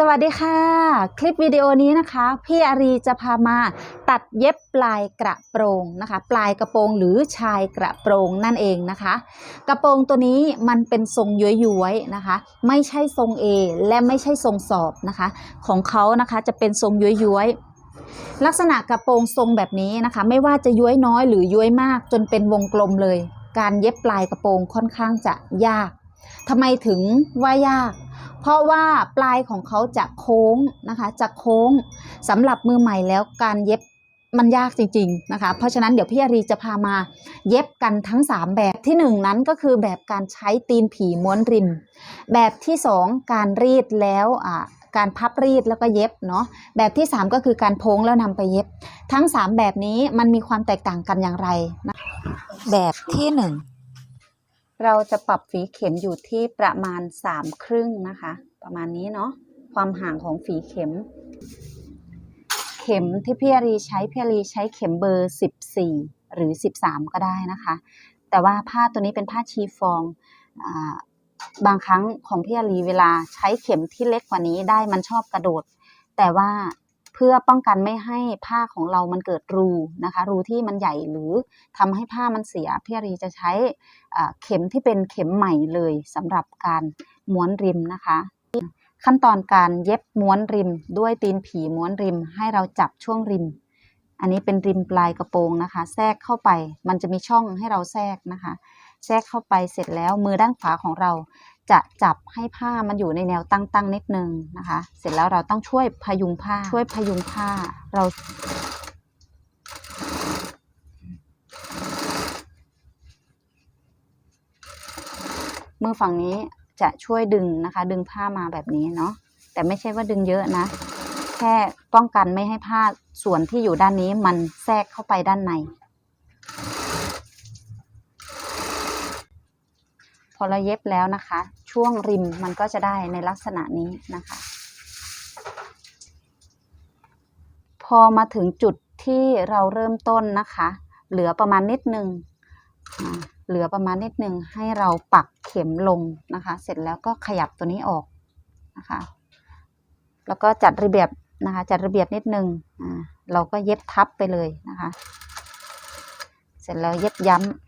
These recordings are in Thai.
สวัสดีค่ะ คลิปวิดีโอนี้นะคะ พี่อารีจะพามาตัดเย็บปลายกระโปรงนะคะ ปลายกระโปรงหรือชายกระโปรงนั่นเองนะคะ กระโปรงตัวนี้มันเป็นทรงย้วยๆนะคะ ไม่ใช่ทรง A และไม่ใช่ทรงสอบนะคะ ของเขานะคะจะเป็นทรงย้วยๆลักษณะกระโปรงทรงแบบนี้นะคะ ไม่ว่าจะย้วยน้อยหรือย้วยมาก จนเป็นวงกลมเลย การเย็บปลายกระโปรงค่อนข้างจะยากทำไมถึงว่ายาก เพราะว่าปลายของเขาจะโค้งนะคะจะโค้งสำหรับมือใหม่แล้วการเย็บมันยากจริงๆนะคะ เพราะฉะนั้นเดี๋ยวพี่อารีจะพามาเย็บกันทั้ง 3 แบบที่ 1 นั้นก็คือแบบการใช้ตีนผีม้วนริม แบบที่ 2 การรีดแล้วการพับรีดแล้วก็เย็บเนาะแบบที่ 3 ก็คือการโพงแล้วนำไปเย็บ ทั้ง 3 แบบนี้มันมีความแตกต่างกันอย่างไรนะแบบที่ 1 เราจะปรับฝีเข็มอยู่ที่ประมาณสามครึ่งนะคะ ประมาณนี้เนาะความห่างของฝีเข็ม เข็มที่พี่อรีใช้พี่อรีใช้เข็มเบอร์สิบสี่หรือสิบสามก็ได้นะคะ แต่ว่าผ้าตัวนี้เป็นผ้าชีฟองอบางครั้งของพี่อรีเวลาใช้เข็มที่เล็กกว่านี้ได้มันชอบกระโดด แต่ว่า เพื่อป้องกันไม่ให้ผ้าของเรามันเกิดรูนะคะ รูที่มันใหญ่หรือทำให้ผ้ามันเสียพี่อารีจะใช้เข็มที่เป็นเข็มใหม่เลยสำหรับการม้วนริมนะคะ ขั้นตอนการเย็บม้วนริมด้วยตีนผีม้วนริม ให้เราจับช่วงริม อันนี้เป็นริมปลายกระโปรงนะคะ แทรกเข้าไปมันจะมีช่องให้เราแทรกนะคะ แทรกเข้าไปเสร็จแล้วมือด้านขวาของเรา จะจับให้ผ้ามันอยู่ในแนวตั้งๆนิดนึงนะคะ เสร็จแล้วเราต้องช่วยพยุงผ้า ช่วยพยุงผ้า เรามือฝั่งนี้จะช่วยดึงนะคะ ดึงผ้ามาแบบนี้เนาะแต่ไม่ใช่ว่าดึงเยอะนะ แค่ป้องกันไม่ให้ผ้าส่วนที่อยู่ด้านนี้มันแทรกเข้าไปด้านใน พอเราเย็บแล้วนะคะ ช่วงริมมันก็จะได้ในลักษณะนี้นะคะ พอมาถึงจุดที่เราเริ่มต้นนะคะ เหลือประมาณนิดนึงอ่าเหลือประมาณนิดนึงให้เราปักเข็มลงนะคะ เสร็จแล้วก็ขยับตัวนี้ออกนะคะ แล้วก็จัดระเบียบนะคะ จัดระเบียบนิดนึงอ่าเราก็เย็บทับไปเลยนะคะ เสร็จแล้วเย็บย้ำ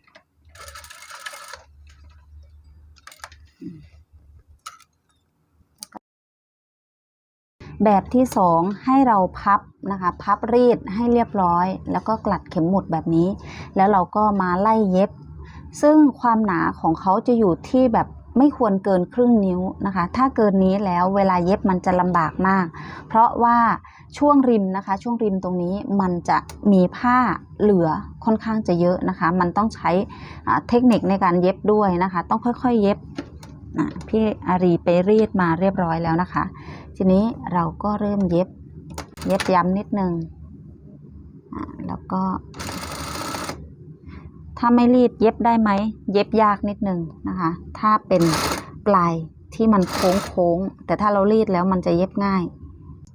แบบที่สองให้เราพับนะคะพับรีดให้เรียบร้อย แล้วก็กลัดเข็มหมุดแบบนี้ แล้วเราก็มาไล่เย็บ ซึ่งความหนาของเขาจะอยู่ที่แบบไม่ควรเกินครึ่งนิ้วนะคะ ถ้าเกินนี้แล้วเวลาเย็บมันจะลำบากมาก เพราะว่าช่วงริมนะคะ ช่วงริมตรงนี้มันจะมีผ้าเหลือค่อนข้างจะเยอะนะคะ มันต้องใช้เทคนิคในการเย็บด้วยนะคะ ต้องค่อยๆเย็บพี่อารีไปรีดมาเรียบร้อยแล้วนะคะ ทีนี้เราก็เริ่มเย็บ เย็บย้ำนิดนึงอะแล้วก็ ถ้าไม่รีดเย็บได้ไหม เย็บยากนิดนึงนะคะ ถ้าเป็นปลายที่มันโค้งโค้งแต่ถ้าเรารีดแล้วมันจะเย็บง่าย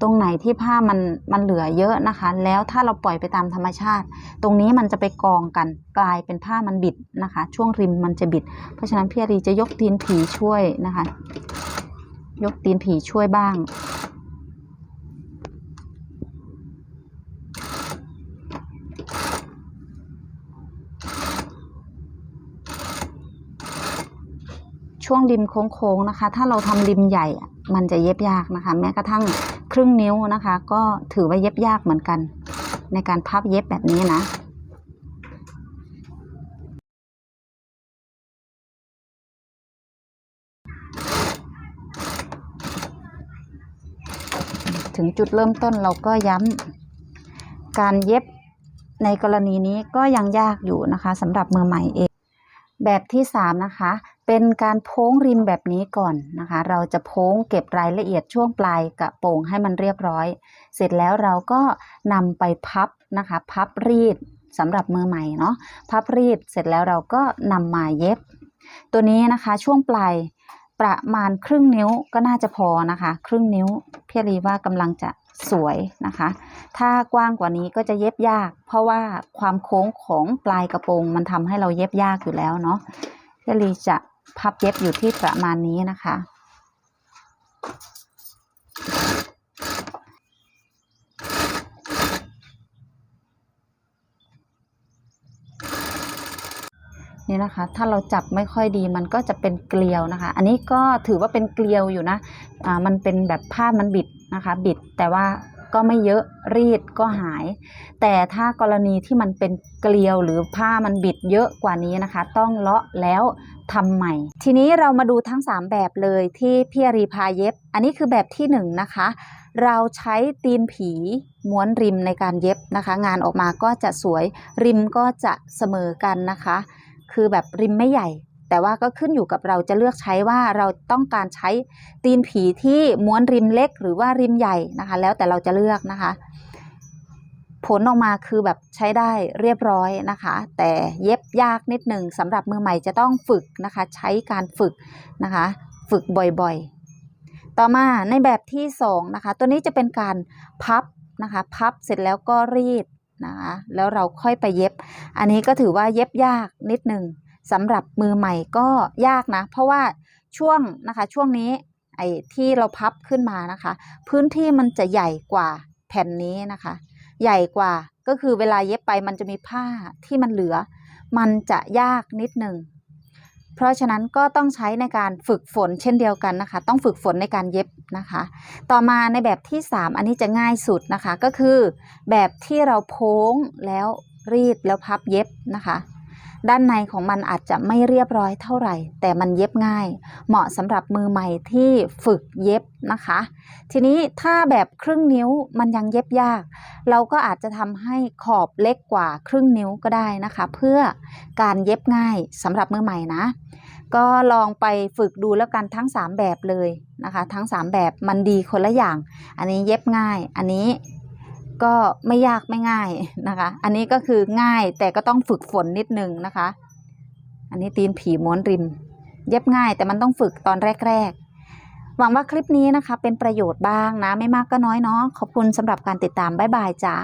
ตรงไหนที่ผ้ามันมันเหลือเยอะนะคะ แล้วถ้าเราปล่อยไปตามธรรมชาติ ตรงนี้มันจะไปกองกัน กลายเป็นผ้ามันบิดนะคะ ช่วงริมมันจะบิด เพราะฉะนั้นพี่อารีจะยกตีนผีช่วยนะคะ ยกตีนผีช่วยบ้าง ช่วงริมโค้งๆนะคะ ถ้าเราทำริมใหญ่มันจะเย็บยากนะคะ แม้กระทั่งครึ่งนิ้วนะคะ ก็ถือว่าเย็บยากเหมือนกัน ในการพับเย็บแบบนี้นะ ถึงจุดเริ่มต้นเราก็ย้ำการเย็บในกรณีนี้ก็ยังยากอยู่นะคะสำหรับมือใหม่เอง แบบที่สามนะคะ เป็นการโพ้งริมแบบนี้ก่อนนะคะ เราจะโพ้งเก็บรายละเอียดช่วงปลายกระโปรงให้มันเรียบร้อย เสร็จแล้วเราก็นำไปพับนะคะ พับรีดสำหรับมือใหม่เนาะพับรีดเสร็จแล้วเราก็นำมาเย็บ ตัวนี้นะคะช่วงปลาย ประมาณครึ่งนิ้วก็น่าจะพอนะคะ ครึ่งนิ้วพี่รีว่ากำลังจะสวยนะคะ ถ้ากว้างกว่านี้ก็จะเย็บยาก เพราะว่าความโค้งของปลายกระโปรงมันทำให้เราเย็บยากอยู่แล้วเนาะพี่ลีจะพับเย็บอยู่ที่ประมาณนี้นะคะ นี่นะคะ ถ้าเราจับไม่ค่อยดีมันก็จะเป็นเกลียวนะคะ อันนี้ก็ถือว่าเป็นเกลียวอยู่นะอ่ามันเป็นแบบผ้ามันบิดนะคะ บิดแต่ว่าก็ไม่เยอะรีดก็หาย แต่ถ้ากรณีที่มันเป็นเกลียวหรือผ้ามันบิดเยอะกว่านี้นะคะ ต้องเลาะแล้วทำใหม่ ทีนี้เรามาดูทั้ง 3 แบบเลยที่พี่อารีพาเย็บ อันนี้คือแบบที่1นงนะคะ เราใช้ตีนผีม้วนริมในการเย็บนะคะ งานออกมาก็จะสวยริมก็จะเสมอกันนะคะ คือแบบริมไม่ใหญ่ แต่ว่าก็ขึ้นอยู่กับเราจะเลือกใช้ว่าเราต้องการใช้ตีนผีที่ม้วนริมเล็กหรือว่าริมใหญ่นะคะ แล้วแต่เราจะเลือกนะคะ ผลออกมาคือแบบใช้ได้เรียบร้อยนะคะ แต่เย็บยากนิดหนึ่งสำหรับมือใหม่จะต้องฝึกนะคะ ใช้การฝึกนะคะ ฝึกบ่อยๆ ต่อมาในแบบที่สองนะคะ ตัวนี้จะเป็นการพับนะคะ พับเสร็จแล้วก็รีด นะคะแล้วเราค่อยไปเย็บ อันนี้ก็ถือว่าเย็บยากนิดหนึ่งสำหรับมือใหม่ก็ยากนะ เพราะว่าช่วงนะคะช่วงนี้ไอ้ที่เราพับขึ้นมานะคะ พื้นที่มันจะใหญ่กว่าแผ่นนี้นะคะ ใหญ่กว่าก็คือเวลาเย็บไปมันจะมีผ้าที่มันเหลือ มันจะยากนิดหนึ่ง เพราะฉะนั้นก็ต้องใช้ในการฝึกฝนเช่นเดียวกันนะคะ ต้องฝึกฝนในการเย็บนะคะ ต่อมาในแบบที่ 3 อันนี้จะง่ายสุดนะคะก็คือ แบบที่เราโพ้งแล้วรีดแล้วพับเย็บนะคะ ด้านในของมันอาจจะไม่เรียบร้อยเท่าไหร่ แต่มันเย็บง่าย เหมาะสำหรับมือใหม่ที่ฝึกเย็บนะคะ ทีนี้ถ้าแบบครึ่งนิ้วมันยังเย็บยาก เราก็อาจจะทำให้ขอบเล็กกว่าครึ่งนิ้วก็ได้นะคะ เพื่อการเย็บง่ายสำหรับมือใหม่นะ ก็ลองไปฝึกดูแล้วกันทั้ง 3 แบบเลยนะคะ ทั้ง 3 แบบมันดีคนละอย่าง อันนี้เย็บง่าย อันนี้ ก็ไม่ยากไม่ง่ายนะคะ อันนี้ก็คือง่ายแต่ก็ต้องฝึกฝนนิดนึงนะคะ อันนี้ตีนผีม้วนริม เย็บง่ายแต่มันต้องฝึกตอนแรกๆ หวังว่าคลิปนี้นะคะ เป็นประโยชน์บ้างนะ ไม่มากก็น้อยเนาะขอบคุณสำหรับการติดตามบ๊ายบายจ้า